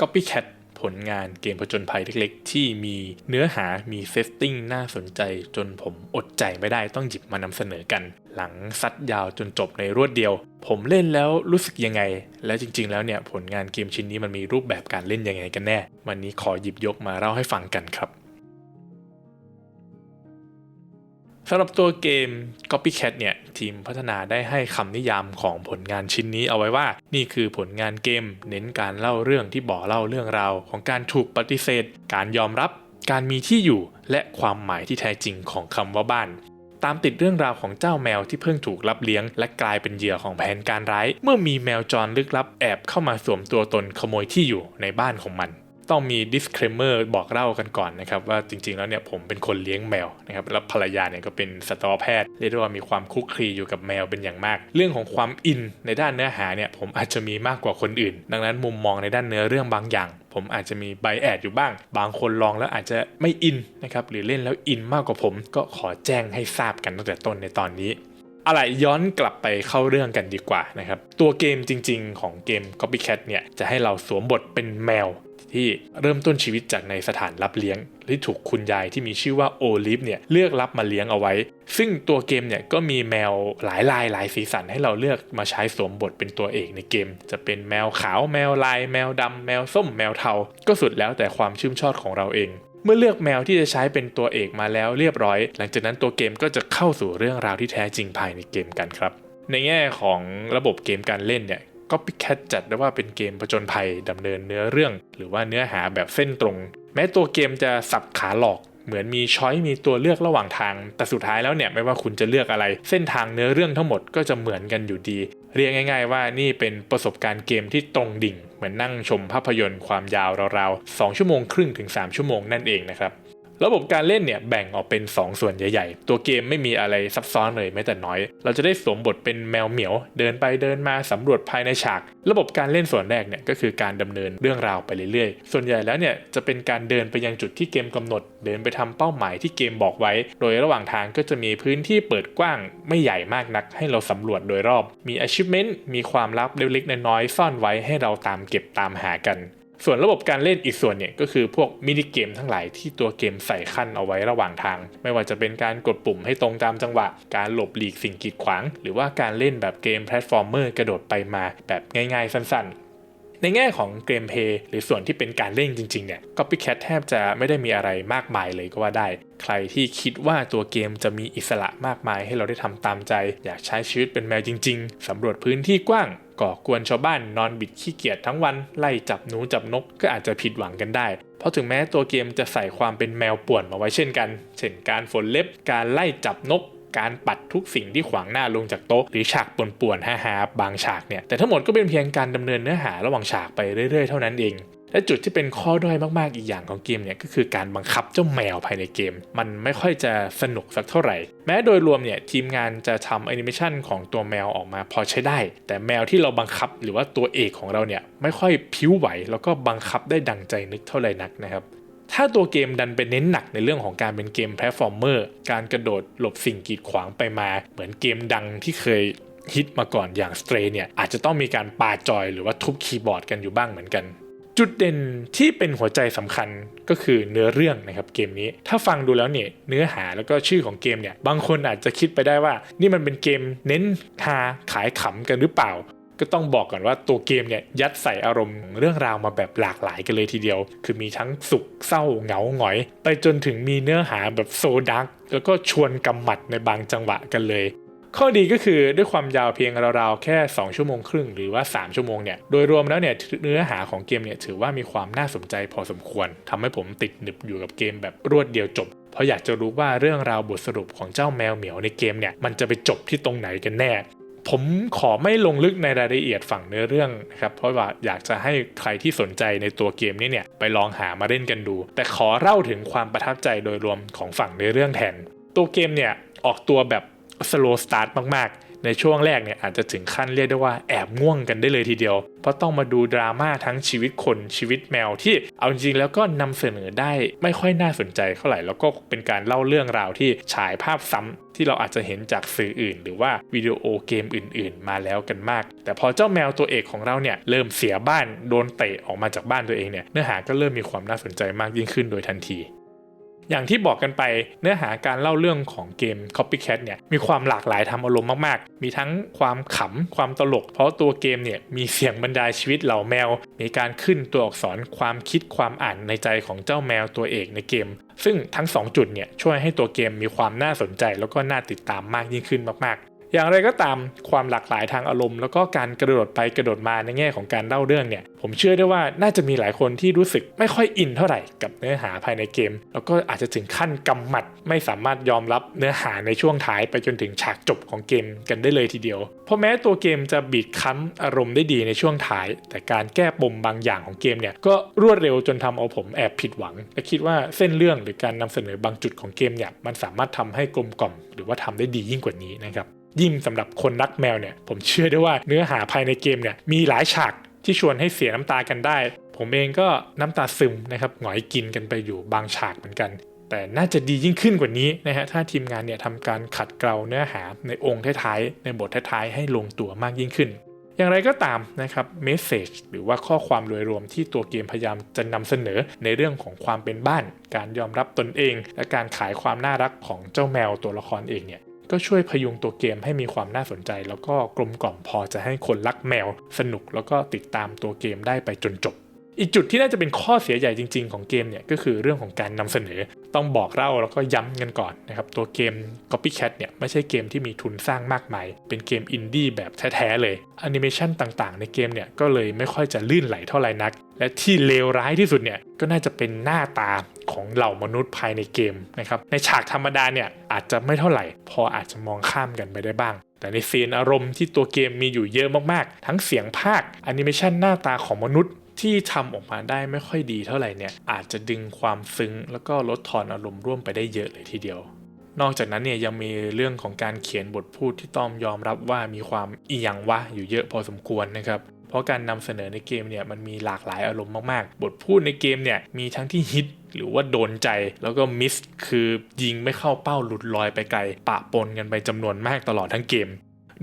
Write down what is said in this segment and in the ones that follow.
Copycat ผลงานเกมผจญภัยเล็กๆ ที่มีเนื้อหามีเซตติ้งน่าสนใจจนผมอดใจไม่ได้ต้องหยิบมานำเสนอกัน หลังซัดยาวจนจบในรวดเดียว ผมเล่นแล้วรู้สึกยังไง และจริงๆแล้วเนี่ยผลงานเกมชิ้นนี้มันมีรูปแบบการเล่นยังไงกันแน่ วันนี้ขอหยิบยกมาเล่าให้ฟังกันครับ สำหรับตัวเกม Copycat เนี่ย ทีมพัฒนาได้ให้คำนิยามของผลงานชิ้นนี้เอาไว้ว่า นี่คือผลงานเกม เน้นการเล่าเรื่องที่บอเล่าเรื่องราว ของการถูกปฏิเสธ การยอมรับ การมีที่อยู่ และความหมายที่แท้จริงของคำว่าบ้านตามติดเรื่องราวของเจ้าแมวที่เพิ่งถูกรับเลี้ยง และกลายเป็นเหยื่อของแผนการร้าย เมื่อมีแมวจรลึกลับแอบเข้ามาสวมตัวตนขโมยที่อยู่ในบ้านของมัน ต้องมี disclaimer บอกเล่ากันก่อนนะครับ ว่าจริงๆแล้วเนี่ยผมเป็นคนเลี้ยงแมวนะครับแล้วภรรยาเนี่ยก็เป็นสัตวแพทย์เรียกได้ว่ามีความคุกคลีอยู่กับแมวเป็นอย่างมาก เรื่องของความอินในด้านเนื้อหาเนี่ยผมอาจจะมีมากกว่าคนอื่น ดังนั้นมุมมองในด้านเนื้อเรื่องบางอย่าง ผมอาจจะมีไบแอดอยู่บ้าง บางคนลองแล้วอาจจะไม่อินนะครับหรือเล่นแล้วอินมากกว่าผม ก็ขอแจ้งให้ทราบกันตั้งแต่ต้นในตอนนี้ อะไรย้อนกลับไปเข้าเรื่องกันดีกว่านะครับ ตัวเกมจริง ๆ ของเกม Copycat เนี่ยจะให้เราสวมบทเป็นแมว ที่เริ่มต้นชีวิตจากในสถานรับเลี้ยงที่ถูกคุณยายที่มีชื่อว่าโอลิฟเนี่ยเลือกรับมาเลี้ยงเอาไว้ ซึ่งตัวเกมเนี่ยก็มีแมวหลายลายหลายสีสันให้เราเลือกมาใช้สวมบทเป็นตัวเอกในเกม จะเป็นแมวขาวแมวลาย แมวดำแมวส้มแมวเทา ก็สุดแล้วแต่ความชื่นชอบของเราเอง เมื่อเลือกแมวที่จะใช้เป็นตัวเอกมาแล้วเรียบร้อย หลังจากนั้นตัวเกมก็จะเข้าสู่เรื่องราวที่แท้จริงภายในเกมกันครับ ในแง่ของระบบเกมการเล่นเนี่ย Copycat จัดได้ว่าเป็นเกมผจญภัยดำเนินเนื้อเรื่อง หรือว่าเนื้อหาแบบเส้นตรง แม้ตัวเกมจะสับขาหลอกเหมือนมีช้อยมีตัวเลือกระหว่างทาง แต่สุดท้ายแล้วเนี่ยไม่ว่าคุณจะเลือกอะไร เส้นทางเนื้อเรื่องทั้งหมดก็จะเหมือนกันอยู่ดี เรียกง่าย ๆ ว่านี่เป็นประสบการณ์เกมที่ตรงดิ่ง เหมือนนั่งชมภาพยนตร์ความยาวราวๆ2ชั่วโมงครึ่งถึง 3 ชั่วโมงนั่นเองนะครับ ระบบการเล่นเนี่ยแบ่งออกเป็น 2 ส่วนใหญ่ๆ ตัวเกมไม่มีอะไรซับซ้อนเลยแม้แต่น้อย เราจะได้สวมบทเป็นแมวเหมียว เดินไปเดินมาสำรวจภายในฉาก ระบบการเล่นส่วนแรกเนี่ยก็คือการดำเนินเรื่องราวไปเรื่อยๆ ส่วนใหญ่แล้วเนี่ยจะเป็นการเดินไปยังจุดที่เกมกำหนด เดินไปทำเป้าหมายที่เกมบอกไว้ โดยระหว่างทางก็จะมีพื้นที่เปิดกว้างไม่ใหญ่มากนัก ให้เราสำรวจโดยรอบ มี achievement มีความลับเล็กๆน้อยๆซ่อนไว้ให้เราตามเก็บตามหากัน ส่วนระบบการเล่นอีกส่วนเนี่ยก็คือพวกมินิเกมทั้งหลายที่ตัวเกมใส่ขั้นเอาไว้ระหว่างทาง ไม่ว่าจะเป็นการกดปุ่มให้ตรงตามจังหวะ การหลบหลีกสิ่งกีดขวาง หรือว่าการเล่นแบบเกมแพลตฟอร์มเมอร์กระโดดไปมาแบบง่ายๆสั้นๆ ในแง่ของเกมเพย์หรือส่วนที่เป็นการเล่นจริงๆเนี่ย Copycat แทบจะไม่ได้มีอะไรมากมายเลยก็ว่าได้ ใครที่คิดว่าตัวเกมจะมีอิสระมากมายให้เราได้ทำตามใจ อยากใช้ชีวิตเป็นแมวจริง ๆ สำรวจพื้นที่กว้างก่อกวนชาวบ้านนอนบิดขี้เกียจทั้งวัน ไล่จับหนูจับนกก็อาจจะผิดหวังกันได้ เพราะถึงแม้ตัวเกมจะใส่ความเป็นแมวป่วนมาไว้เช่นกัน เช่นการฝนเล็บการไล่จับนก การปัดทุกสิ่งที่ขวางหน้าลงจากโต๊ะ หรือฉากป่วนๆฮ่าๆบางฉากเนี่ย แต่ทั้งหมดก็เป็นเพียงการดำเนินเนื้อหาระหว่างฉากไปเรื่อยๆ เท่านั้นเองและจุดที่เป็นข้อด้อยมาก ๆ อีกอย่างของเกมเนี่ยก็คือการบังคับเจ้าแมวภายในเกม มันไม่ค่อยจะสนุกสักเท่าไหร่ แม้โดยรวมเนี่ยทีมงานจะทำแอนิเมชันของตัวแมวออกมาพอใช้ได้ แต่แมวที่เราบังคับหรือว่าตัวเอกของเราเนี่ยไม่ค่อยพิ้วไหว แล้วก็บังคับได้ดังใจนึกเท่าไหร่นักนะครับ ถ้าตัวเกมดันไปเน้นหนักในเรื่องของการเป็นเกมแพลตฟอร์มเมอร์ การกระโดดหลบสิ่งกีดขวางไปมา เหมือนเกมดังที่เคยฮิตมาก่อนอย่าง Stray เนี่ยอาจจะต้องมีการปาจอยหรือว่าทุบคีย์บอร์ดกันอยู่บ้างเหมือนกัน จุดเด่นที่เป็นหัวใจสำคัญก็คือเนื้อเรื่องนะครับเกมนี้ ถ้าฟังดูแล้วเนี่ยเนื้อหาแล้วก็ชื่อของเกมเนี่ยบางคนอาจจะคิดไปได้ว่า นี่มันเป็นเกมเน้นฮาขายขำกันหรือเปล่า ก็ต้องบอกก่อนว่าตัวเกมเนี่ยยัดใส่อารมณ์เรื่องราวมาแบบหลากหลายกันเลยทีเดียว คือมีทั้งสุขเศร้าเหงาหงอย ไปจนถึงมีเนื้อหาแบบโซดักแล้วก็ชวนกำหมัดในบางจังหวะกันเลยข้อดีก็คือด้วยความยาวเพียงราวๆแค่ 2 ชั่วโมงครึ่งหรือว่า 3 ชั่วโมงเนี่ยโดยรวมแล้วเนี่ยเนื้อหาของเกมเนี่ยถือว่ามีความน่าสนใจพอสมควรทำให้ผมติดหนึบอยู่กับเกมแบบรวดเดียวจบ เพราะอยากจะรู้ว่าเรื่องราวบทสรุปของเจ้าแมวเหมียวในเกมเนี่ยมันจะไปจบที่ตรงไหนกันแน่ ผมขอไม่ลงลึกในรายละเอียดฝั่งเนื้อเรื่องนะครับเพราะว่าอยากจะให้ใครที่สนใจในตัวเกมนี้เนี่ยไปลองหามาเล่นกันดู แต่ขอเล่าถึงความประทับใจโดยรวมของฝั่งเนื้อเรื่องแทน ตัวเกมเนี่ยออกตัวแบบ slow start มากๆ ในช่วงแรกเนี่ยอาจจะถึงขั้นเรียกได้ว่าแอบง่วงกันได้เลยทีเดียว เพราะต้องมาดูดราม่าทั้งชีวิตคนชีวิตแมวที่เอาจริงแล้วก็นำเสนอได้ไม่ค่อยน่าสนใจเท่าไหร่แล้วก็เป็นการเล่าเรื่องราวที่ฉายภาพซ้ำที่เราอาจจะเห็นจากสื่ออื่น หรือว่าวิดีโอเกมอื่น ๆ มาแล้วกันมาก แต่พอเจ้าแมวตัวเอกของเราเนี่ยเริ่มเสียบ้านโดนเตะออกมาจากบ้านตัวเองเนี่ยเนื้อหาก็เริ่มมีความน่าสนใจมากยิ่งขึ้นโดยทันที อย่างที่บอกกันไปเนื้อหาการเล่าเรื่องของเกม Copycat เนี่ยมีความหลากหลายทำอารมณ์มากๆ มีทั้งความขำความตลก เพราะตัวเกมเนี่ยมีเสียงบรรยายชีวิตเหล่าแมว มีการขึ้นตัวอักษรความคิดความอ่านในใจของเจ้าแมวตัวเอกในเกม ซึ่งทั้ง 2 จุดเนี่ยช่วยให้ตัวเกมมีความน่าสนใจแล้วก็น่าติดตามมากยิ่งขึ้นมากๆ อย่างไรก็ตามความหลากหลายทางอารมณ์ แล้วก็การกระโดดไปกระโดดมาในแง่ของการเล่าเรื่องเนี่ย ผมเชื่อได้ว่าน่าจะมีหลายคนที่รู้สึกไม่ค่อยอินเท่าไหร่กับเนื้อหาภายในเกม แล้วก็อาจจะถึงขั้นกำหมัด ไม่สามารถยอมรับเนื้อหาในช่วงท้ายไปจนถึงฉากจบของเกมกันได้เลยทีเดียว เพราะแม้ตัวเกมจะบีดคั้นอารมณ์ได้ดีในช่วงท้าย แต่การแก้ปมบางอย่างของเกมเนี่ยก็รวดเร็วจนทำเอาผมแอบผิดหวังและคิดว่าเส้นเรื่องหรือการนำเสนอบางจุดของเกมเนี่ยมันสามารถทำให้กลมกล่อม หรือว่าทำได้ดียิ่งกว่านี้นะครับ ยิ่งสำหรับคนรักแมวเนี่ยผมเชื่อได้ว่าเนื้อหาภายในเกมเนี่ยมีหลายฉากที่ชวนให้เสียน้ำตากันได้ ผมเองก็น้ำตาซึมนะครับหงอยกินกันไปอยู่บางฉากเหมือนกัน แต่น่าจะดียิ่งขึ้นกว่านี้นะฮะถ้าทีมงานเนี่ยทำการขัดเกลาเนื้อหาในองค์ท้ายๆในบทท้ายๆให้ลงตัวมากยิ่งขึ้น อย่างไรก็ตามนะครับเมสเซจหรือว่าข้อความโดยรวมที่ตัวเกมพยายามจะนำเสนอในเรื่องของความเป็นบ้าน การยอมรับตนเอง และการขายความน่ารักของเจ้าแมวตัวละครเองเนี่ย ก็ช่วยพยุงตัวเกมให้มีความน่าสนใจ แล้วก็กลมกล่อมพอจะให้คนรักแมว สนุกแล้วก็ติดตามตัวเกมได้ไปจนจบ อีกจุดที่น่าจะเป็นข้อเสียใหญ่จริง ๆ ของเกมเนี่ยก็คือเรื่องของการนำเสนอ ต้องบอกเล่าแล้วก็ย้ำกันก่อนนะครับตัวเกม Copycat เนี่ยไม่ใช่เกมที่มีทุนสร้างมากมาย เป็นเกมอินดี้แบบแท้ๆเลยแอนิเมชันต่างๆ ในเกมเนี่ยก็เลยไม่ค่อยจะลื่นไหลเท่าไหร่นัก และที่เลวร้ายที่สุดเนี่ยก็น่าจะเป็นหน้าตา ของเหล่ามนุษย์ภายในเกมนะครับในฉากธรรมดาเนี่ยอาจจะไม่เท่าไหร่ พออาจจะมองข้ามกันไปได้บ้าง แต่ในซีนอารมณ์ที่ตัวเกมมีอยู่เยอะมากๆ ทั้งเสียงภาคแอนิเมชันหน้าตาของมนุษย์ที่ทำออกมาได้ไม่ค่อยดีเท่าไหร่เนี่ยอาจจะดึงความซึ้งแล้วก็ลดทอนอารมณ์ร่วมไปได้เยอะเลยทีเดียวนอกจากนั้นเนี่ยยังมีเรื่องของการเขียนบทพูดที่ต้องยอมรับว่ามีความอีหยังวะอยู่เยอะพอสมควรนะครับ เพราะการนำเสนอในเกมเนี่ยมันมีหลากหลายอารมณ์มากๆ บทพูดในเกมเนี่ยมีทั้งที่ฮิตหรือว่าโดนใจแล้วก็มิสคือยิงไม่เข้าเป้าหลุดลอยไปไกล ปะปนกันไปจำนวนมากตลอดทั้งเกม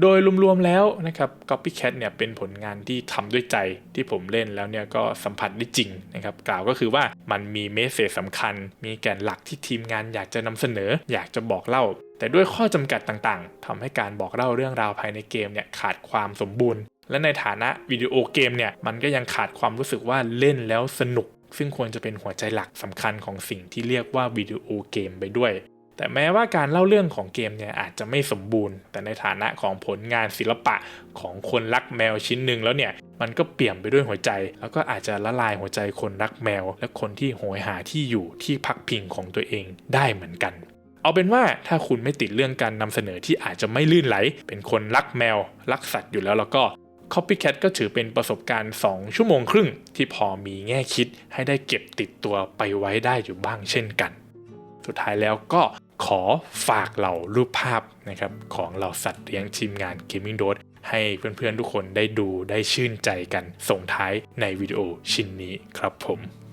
โดยรวมๆแล้วนะครับ Copycat เนี่ยเป็นผลงานที่ทำด้วยใจที่ผมเล่นแล้วเนี่ยก็สัมผัสได้จริงนะครับ กล่าวก็คือว่ามันมีเมสเซจสำคัญ มีแกนหลักที่ทีมงานอยากจะนำเสนอ อยากจะบอกเล่า แต่ด้วยข้อจำกัดต่างๆทำให้การบอกเล่าเรื่องราวภายในเกมเนี่ยขาดความสมบูรณ์ และในฐานะวิดีโอเกมเนี่ยมันก็ยังขาดความรู้สึกว่าเล่นแล้วสนุก ซึ่งควรจะเป็นหัวใจหลักสำคัญของสิ่งที่เรียกว่าวิดีโอเกมไปด้วย แต่แม้ว่าการเล่าเรื่องของเกมเนี่ยอาจจะไม่สมบูรณ์ แต่ในฐานะของผลงานศิลปะของคนรักแมวชิ้นหนึ่งแล้วเนี่ยมันก็เปี่ยมไปด้วยหัวใจ แล้วก็อาจจะละลายหัวใจคนรักแมว และคนที่โหยหาที่อยู่ที่พักพิงของตัวเองได้เหมือนกันเอาเป็นว่าถ้าคุณไม่ติดเรื่องการนำเสนอที่อาจจะไม่ลื่นไหล เป็นคนรักแมว รักสัตว์อยู่แล้วแล้วก็ Copycat ก็ถือเป็นประสบการณ์ 2 ชั่วโมงครึ่ง ที่พอมีแง่คิดให้ได้เก็บติดตัวไปไว้ได้อยู่บ้างเช่นกัน สุดท้ายแล้วก็ขอฝากเหล่ารูปภาพนะครับของเหล่าสัตว์เลี้ยงทีมงาน Gaming d o t ให้เพื่อนๆทุกคนได้ดูได้ชื่นใจกันส่งท้ายในวิดีโอชิ้นนี้ครับผม